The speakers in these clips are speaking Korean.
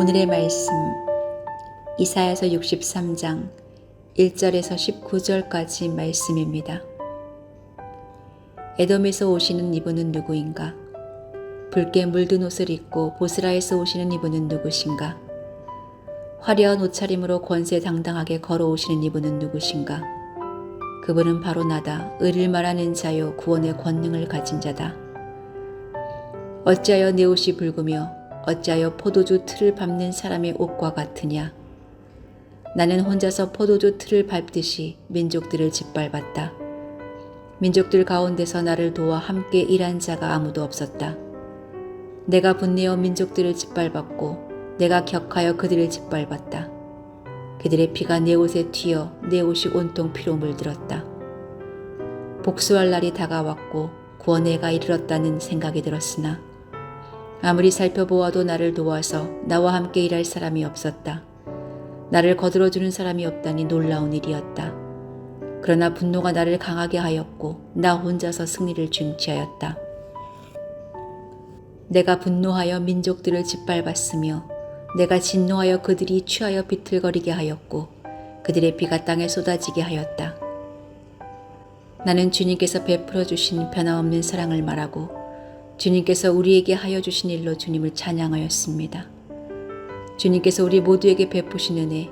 오늘의 말씀 이사야서 63장 1절에서 19절까지 말씀입니다. 에돔에서 오시는 이분은 누구인가? 붉게 물든 옷을 입고 보스라에서 오시는 이분은 누구신가? 화려한 옷차림으로 권세 당당하게 걸어오시는 이분은 누구신가? 그분은 바로 나다. 의를 말하는 자요 구원의 권능을 가진 자다. 어찌하여 내 옷이 붉으며 어찌하여 포도주 틀을 밟는 사람의 옷과 같으냐? 나는 혼자서 포도주 틀을 밟듯이 민족들을 짓밟았다. 민족들 가운데서 나를 도와 함께 일한 자가 아무도 없었다. 내가 분내어 민족들을 짓밟았고 내가 격하여 그들을 짓밟았다. 그들의 피가 내 옷에 튀어 내 옷이 온통 피로 물들었다. 복수할 날이 다가왔고 구원의 해가 이르렀다는 생각이 들었으나 아무리 살펴보아도 나를 도와서 나와 함께 일할 사람이 없었다. 나를 거들어주는 사람이 없다니 놀라운 일이었다. 그러나 분노가 나를 강하게 하였고 나 혼자서 승리를 쟁취하였다. 내가 분노하여 민족들을 짓밟았으며 내가 진노하여 그들이 취하여 비틀거리게 하였고 그들의 피가 땅에 쏟아지게 하였다. 나는 주님께서 베풀어 주신 변함없는 사랑을 말하고 주님께서 우리에게 하여 주신 일로 주님을 찬양하였습니다. 주님께서 우리 모두에게 베푸신 은혜,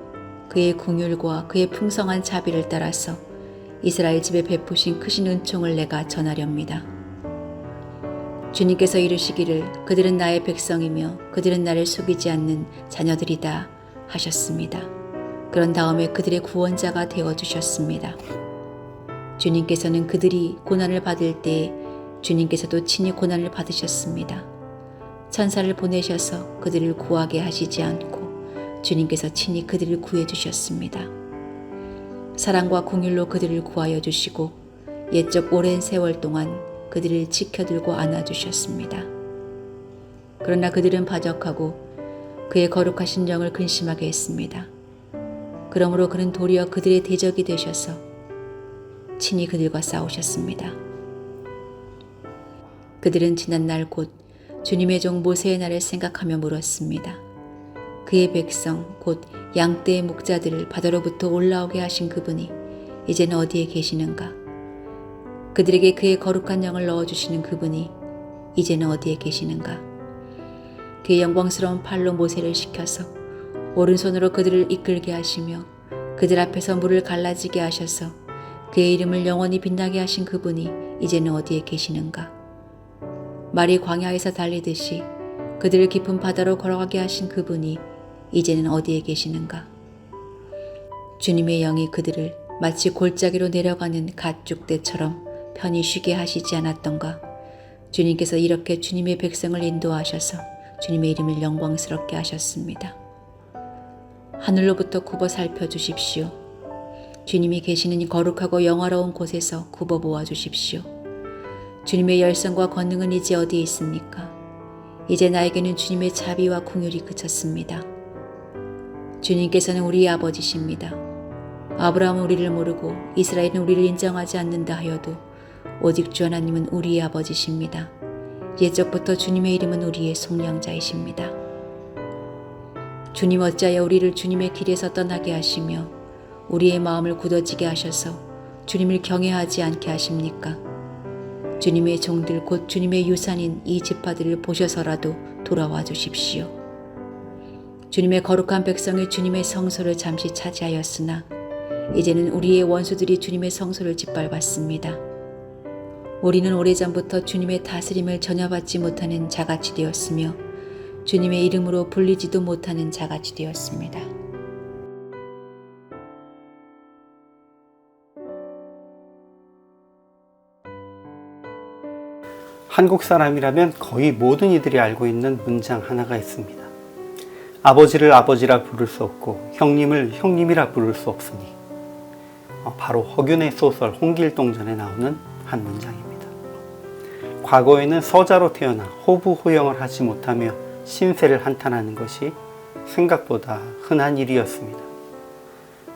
그의 궁율과 그의 풍성한 자비를 따라서 이스라엘 집에 베푸신 크신 은총을 내가 전하렵니다. 주님께서 이르시기를 그들은 나의 백성이며 그들은 나를 속이지 않는 자녀들이다 하셨습니다. 그런 다음에 그들의 구원자가 되어 주셨습니다. 주님께서는 그들이 고난을 받을 때 주님께서도 친히 고난을 받으셨습니다. 천사를 보내셔서 그들을 구하게 하시지 않고 주님께서 친히 그들을 구해 주셨습니다. 사랑과 공율로 그들을 구하여 주시고 옛적 오랜 세월 동안 그들을 지켜들고 안아 주셨습니다. 그러나 그들은 바적하고 그의 거룩하신 영을 근심하게 했습니다. 그러므로 그는 도리어 그들의 대적이 되셔서 친히 그들과 싸우셨습니다. 그들은 지난날 곧 주님의 종 모세의 날을 생각하며 물었습니다. 그의 백성 곧 양떼의 목자들을 바다로부터 올라오게 하신 그분이 이제는 어디에 계시는가? 그들에게 그의 거룩한 영을 넣어주시는 그분이 이제는 어디에 계시는가? 그의 영광스러운 팔로 모세를 시켜서 오른손으로 그들을 이끌게 하시며 그들 앞에서 물을 갈라지게 하셔서 그의 이름을 영원히 빛나게 하신 그분이 이제는 어디에 계시는가? 말이 광야에서 달리듯이 그들을 깊은 바다로 걸어가게 하신 그분이 이제는 어디에 계시는가? 주님의 영이 그들을 마치 골짜기로 내려가는 가축대처럼 편히 쉬게 하시지 않았던가? 주님께서 이렇게 주님의 백성을 인도하셔서 주님의 이름을 영광스럽게 하셨습니다. 하늘로부터 굽어 살펴 주십시오. 주님이 계시는 이 거룩하고 영화로운 곳에서 굽어 보아 주십시오. 주님의 열성과 권능은 이제 어디에 있습니까? 이제 나에게는 주님의 자비와 궁율이 그쳤습니다. 주님께서는 우리의 아버지십니다. 아브라함은 우리를 모르고 이스라엘은 우리를 인정하지 않는다 하여도 오직 주 하나님은 우리의 아버지십니다. 옛적부터 주님의 이름은 우리의 속량자이십니다. 주님 어찌하여 우리를 주님의 길에서 떠나게 하시며 우리의 마음을 굳어지게 하셔서 주님을 경외하지 않게 하십니까? 주님의 종들 곧 주님의 유산인 이 지파들을 보셔서라도 돌아와 주십시오. 주님의 거룩한 백성이 주님의 성소를 잠시 차지하였으나 이제는 우리의 원수들이 주님의 성소를 짓밟았습니다. 우리는 오래전부터 주님의 다스림을 전혀 받지 못하는 자같이 되었으며 주님의 이름으로 불리지도 못하는 자같이 되었습니다. 한국 사람이라면 거의 모든 이들이 알고 있는 문장 하나가 있습니다. 아버지를 아버지라 부를 수 없고 형님을 형님이라 부를 수 없으니 어, 바로 허균의 소설 홍길동전에 나오는 한 문장입니다. 과거에는 서자로 태어나 호부호영을 하지 못하며 신세를 한탄하는 것이 생각보다 흔한 일이었습니다.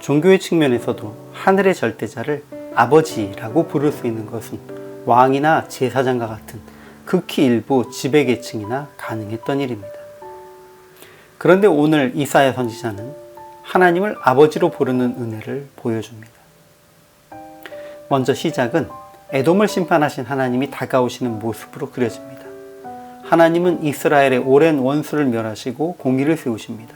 종교의 측면에서도 하늘의 절대자를 아버지라고 부를 수 있는 것은 왕이나 제사장과 같은 극히 일부 지배계층이나 가능했던 일입니다. 그런데 오늘 이사야 선지자는 하나님을 아버지로 부르는 은혜를 보여줍니다. 먼저 시작은 에돔을 심판하신 하나님이 다가오시는 모습으로 그려집니다. 하나님은 이스라엘의 오랜 원수를 멸하시고 공의를 세우십니다.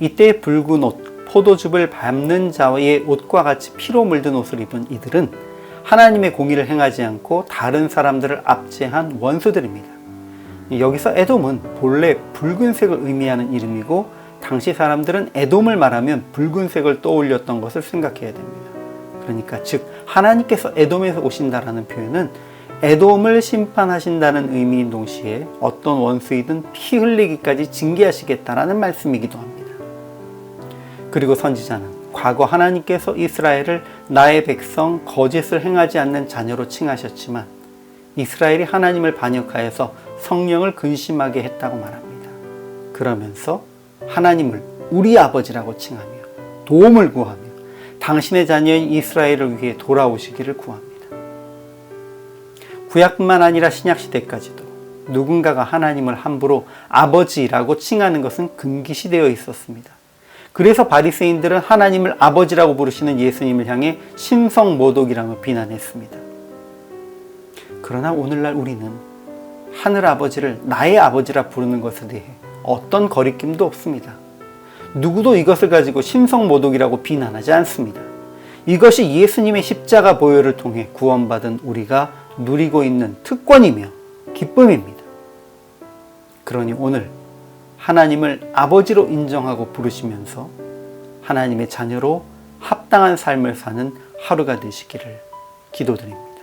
이때 붉은 옷, 포도즙을 밟는 자의 옷과 같이 피로 물든 옷을 입은 이들은 하나님의 공의를 행하지 않고 다른 사람들을 압제한 원수들입니다. 여기서 에돔은 본래 붉은색을 의미하는 이름이고 당시 사람들은 에돔을 말하면 붉은색을 떠올렸던 것을 생각해야 됩니다. 그러니까 즉 하나님께서 에돔에서 오신다라는 표현은 에돔을 심판하신다는 의미인 동시에 어떤 원수이든 피 흘리기까지 징계하시겠다라는 말씀이기도 합니다. 그리고 선지자는 과거 하나님께서 이스라엘을 나의 백성 거짓을 행하지 않는 자녀로 칭하셨지만 이스라엘이 하나님을 반역하여서 성령을 근심하게 했다고 말합니다. 그러면서 하나님을 우리 아버지라고 칭하며 도움을 구하며 당신의 자녀인 이스라엘을 위해 돌아오시기를 구합니다. 구약뿐만 아니라 신약 시대까지도 누군가가 하나님을 함부로 아버지라고 칭하는 것은 금기시되어 있었습니다. 그래서 바리새인들은 하나님을 아버지라고 부르시는 예수님을 향해 신성 모독이라며 비난했습니다. 그러나 오늘날 우리는 하늘 아버지를 나의 아버지라 부르는 것에 대해 어떤 거리낌도 없습니다. 누구도 이것을 가지고 신성 모독이라고 비난하지 않습니다. 이것이 예수님의 십자가 보혈을 통해 구원받은 우리가 누리고 있는 특권이며 기쁨입니다. 그러니 오늘 하나님을 아버지로 인정하고 부르시면서 하나님의 자녀로 합당한 삶을 사는 하루가 되시기를 기도드립니다.